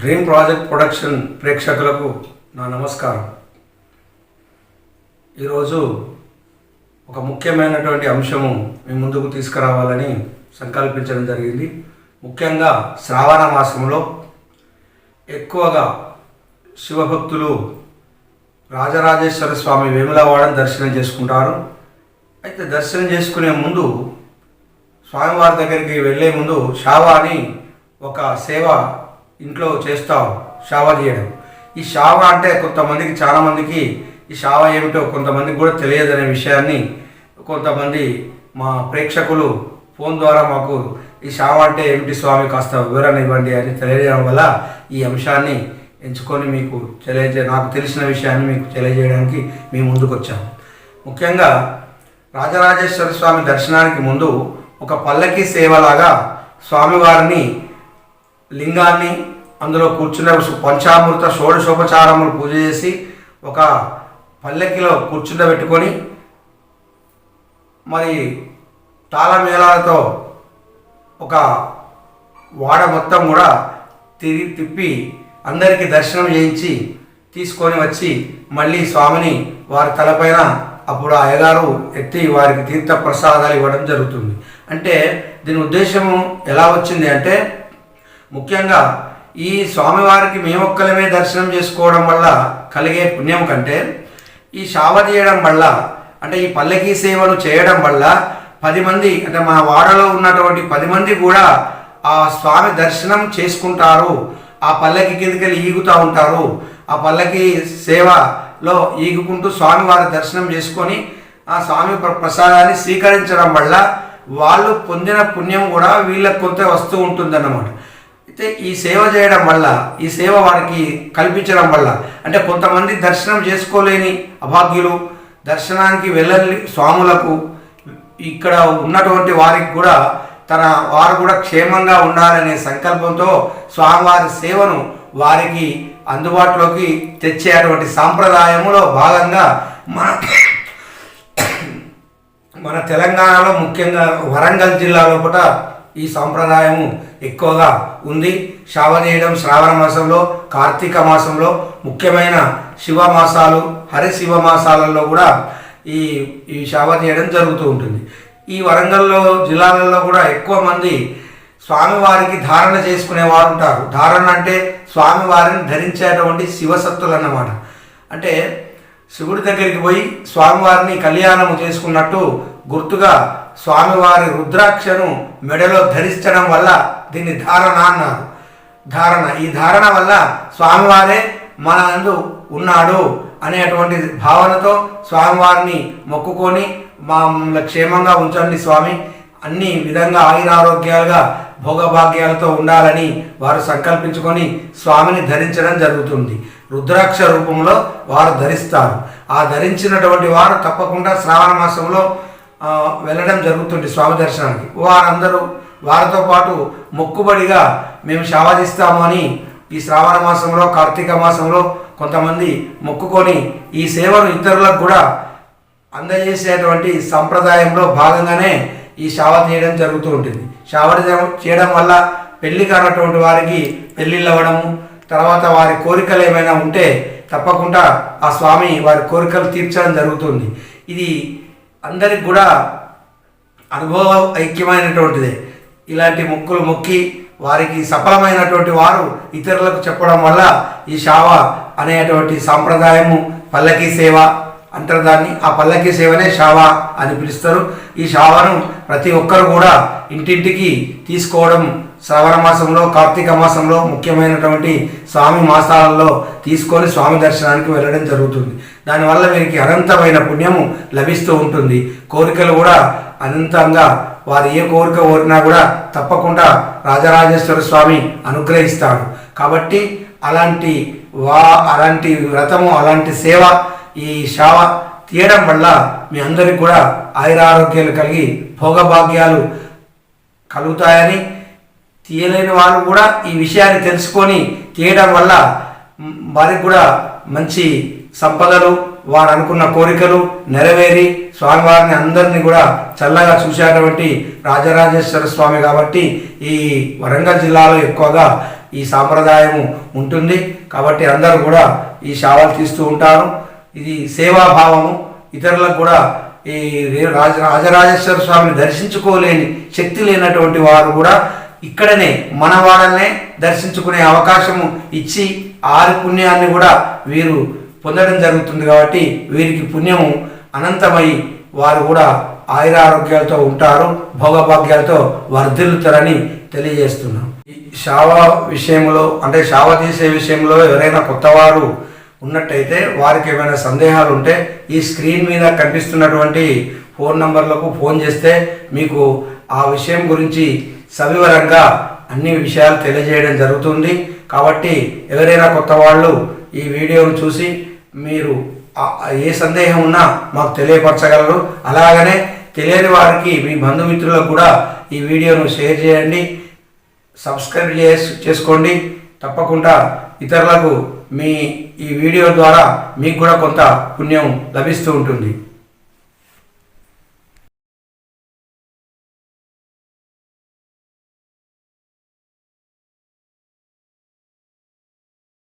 Dream project production ప్రేక్షకులకు నా నమస్కారం. ఈరోజు ఒక ముఖ్యమైనటువంటి అంశము మీ ముందుకు తీసుకురావాలని సంకల్పించడం జరిగింది. ముఖ్యంగా శ్రావణ మాసంలో ఎక్కువగా శివభక్తులు రాజరాజేశ్వర స్వామి వేములవాడని దర్శనం చేసుకుంటారు. అయితే దర్శనం చేసుకునే ముందు స్వామివారి దగ్గరికి వెళ్ళే ముందు షావా అని ఒక సేవ ఇంట్లో చేస్తాం షావా చేయడం. ఈ షావా అంటే కొంతమందికి చాలామందికి ఈ షావా ఏమిటో కొంతమందికి కూడా తెలియదనే విషయాన్ని కొంతమంది మా ప్రేక్షకులు ఫోన్ ద్వారా మాకు ఈ షావా అంటే ఏమిటి స్వామి కాస్త వివరణ ఇవ్వండి అని తెలియజేయడం వల్ల ఈ అంశాన్ని ఎంచుకొని మీకు తెలియజే నాకు తెలిసిన విషయాన్ని మీకు తెలియజేయడానికి మేము ముందుకు వచ్చాము ముఖ్యంగా రాజరాజేశ్వర స్వామి దర్శనానికి ముందు ఒక పల్లకి సేవలాగా స్వామివారిని లింగాన్ని అందులో కూర్చున్న పంచామృత షోడశోపచారములు పూజ చేసి ఒక పల్లెకిలో కూర్చుండబెట్టుకొని మరి తాళమేళాలతో ఒక వాడ మొత్తం కూడా తిరిగి తిప్పి అందరికీ దర్శనం చేయించి తీసుకొని వచ్చి మళ్ళీ స్వామిని వారి తలపైన అప్పుడు అయ్యగారు ఎత్తి వారికి తీర్థ ప్రసాదాలు ఇవ్వడం జరుగుతుంది. అంటే దీని ఉద్దేశము ఎలా వచ్చింది అంటే ముఖ్యంగా ఈ స్వామివారికి మేమొక్కలమే దర్శనం చేసుకోవడం వల్ల కలిగే పుణ్యం కంటే ఈ శావ చేయడం వల్ల అంటే ఈ పల్లకీ సేవను చేయడం వల్ల పది మంది అంటే మా వాడలో ఉన్నటువంటి పది మంది కూడా ఆ స్వామి దర్శనం చేసుకుంటారు. ఆ పల్లకి కిందకెళ్ళి ఈగుతూ ఉంటారు. ఆ పల్లకి సేవలో ఈగుకుంటూ స్వామివారి దర్శనం చేసుకొని ఆ స్వామి ప్ర- ప్రసాదాన్ని స్వీకరించడం వల్ల వాళ్ళు పొందిన పుణ్యం కూడా వీళ్ళకి కొంత వస్తూ ఉంటుందన్నమాట. అయితే ఈ సేవ చేయడం వల్ల ఈ సేవ వారికి కల్పించడం వల్ల అంటే కొంతమంది దర్శనం చేసుకోలేని అభాగ్యులు దర్శనానికి వెళ్ళని స్వాములకు ఇక్కడ ఉన్నటువంటి వారికి కూడా తన వారు కూడా క్షేమంగా ఉండాలనే సంకల్పంతో స్వామివారి సేవను వారికి అందుబాటులోకి తెచ్చేటువంటి సాంప్రదాయంలో భాగంగా మన మన తెలంగాణలో ముఖ్యంగా వరంగల్ జిల్లా లోపల ఈ సాంప్రదాయము ఎక్కువగా ఉంది. శ్రావ చేయడం శ్రావణ మాసంలో కార్తీక మాసంలో ముఖ్యమైన శివ మాసాలు హరి శివ మాసాలలో కూడా ఈ ఈ శావ చేయడం జరుగుతూ ఉంటుంది. ఈ వరంగల్లో జిల్లాలలో కూడా ఎక్కువ మంది స్వామివారికి ధారణ చేసుకునే వారు ఉంటారు. ధారణ అంటే స్వామివారిని ధరించేటువంటి శివసత్తులు అన్నమాట. అంటే శివుడి దగ్గరికి పోయి స్వామివారిని కళ్యాణము చేసుకున్నట్టు గుర్తుగా స్వామివారి రుద్రాక్షను మెడలో ధరించడం వల్ల దీన్ని ధారణ అన్నారు. ధారణ. ఈ ధారణ వల్ల స్వామివారే మన నందు ఉన్నాడు అనేటువంటి భావనతో స్వామివారిని మొక్కుకొని మమ్మల్ని క్షేమంగా ఉంచండి స్వామి. అన్ని విధంగా ఆయురారోగ్యాలుగా భోగభాగ్యాలతో ఉండాలని వారు సంకల్పించుకొని స్వామిని ధరించడం జరుగుతుంది. రుద్రాక్ష రూపంలో వారు ధరిస్తారు. ఆ ధరించినటువంటి వారు తప్పకుండా శ్రావణ మాసంలో వెళ్ళడం జరుగుతుంది స్వామి దర్శనానికి. వారందరూ వారితో పాటు మొక్కుబడిగా మేము శావాదిస్తాము అని ఈ శ్రావణ మాసంలో కార్తీక మాసంలో కొంతమంది మొక్కుకొని ఈ సేవను ఇతరులకు కూడా అందజేసేటువంటి సంప్రదాయంలో భాగంగానే ఈ శావ చేయడం జరుగుతూ ఉంటుంది. షావర్ చేయడం వల్ల పెళ్ళి కానటువంటి వారికి పెళ్ళిళ్ళు అవ్వడము తర్వాత వారి కోరికలు ఏమైనా ఉంటే తప్పకుండా ఆ స్వామి వారి కోరికలు తీర్చడం జరుగుతుంది. ఇది అందరికి కూడా అనుభవ ఐక్యమైనటువంటిదే. ఇలాంటి మొక్కులు మొక్కి వారికి సఫలమైనటువంటి వారు ఇతరులకు చెప్పడం వల్ల ఈ షావ అనేటువంటి సాంప్రదాయము పల్లకీ సేవ అంటారు దాన్ని. ఆ పల్లకీ సేవనే శావ అని పిలుస్తారు. ఈ శావను ప్రతి ఒక్కరు కూడా ఇంటింటికి తీసుకోవడం శ్రావణ మాసంలో కార్తీక మాసంలో ముఖ్యమైనటువంటి స్వామి మాసాలలో తీసుకొని స్వామి దర్శనానికి వెళ్ళడం జరుగుతుంది. దానివల్ల వీరికి అనంతమైన పుణ్యము లభిస్తూ ఉంటుంది. కోరికలు కూడా అనంతంగా వారు ఏ కోరిక కోరినా కూడా తప్పకుండా రాజరాజేశ్వర స్వామి అనుగ్రహిస్తాడు. కాబట్టి అలాంటి వా అలాంటి వ్రతము అలాంటి సేవ ఈ శావ తీయడం వల్ల మీ అందరికీ కూడా ఆయురారోగ్యాలు కలిగి భోగభాగ్యాలు కలుగుతాయని తీయలేని వారు కూడా ఈ విషయాన్ని తెలుసుకొని తీయడం వల్ల వారికి కూడా మంచి సంపదలు వారు అనుకున్న కోరికలు నెరవేరి స్వామివారిని అందరినీ కూడా చల్లగా చూసేటువంటి రాజరాజేశ్వర స్వామి కాబట్టి ఈ వరంగల్ జిల్లాలో ఎక్కువగా ఈ సాంప్రదాయము ఉంటుంది. కాబట్టి అందరూ కూడా ఈ శావలు తీస్తూ ఉంటారు. ఇది సేవాభావము. ఇతరులకు కూడా ఈ రాజ రాజరాజేశ్వర స్వామిని దర్శించుకోలేని శక్తి లేనటువంటి వారు కూడా ఇక్కడనే మన వాళ్ళనే దర్శించుకునే అవకాశము ఇచ్చి ఆరి పుణ్యాన్ని కూడా వీరు పొందడం జరుగుతుంది కాబట్టి వీరికి పుణ్యము అనంతమై వారు కూడా ఆయురారోగ్యాలతో ఉంటారు భోగభాగ్యాలతో వర్ధిల్లుతారని తెలియజేస్తున్నాం. ఈ శావ విషయంలో అంటే శావ తీసే విషయంలో ఎవరైనా కొత్తవారు ఉన్నట్టయితే వారికి ఏమైనా సందేహాలు ఉంటే ఈ స్క్రీన్ మీద కనిపిస్తున్నటువంటి ఫోన్ నంబర్లకు ఫోన్ చేస్తే మీకు ఆ విషయం గురించి సవివరంగా అన్ని విషయాలు తెలియజేయడం జరుగుతుంది. కాబట్టి ఎవరైనా కొత్త వాళ్ళు ఈ వీడియోను చూసి మీరు ఏ సందేహం ఉన్నా మాకు తెలియపరచగలరు. అలాగనే తెలియని వారికి మీ బంధుమిత్రులకు కూడా ఈ వీడియోను షేర్ చేయండి. సబ్స్క్రైబ్ చేసి చేసుకోండి. తప్పకుండా ఇతరులకు మీ ఈ వీడియో ద్వారా మీకు కూడా కొంత పుణ్యం లభిస్తూ ఉంటుంది.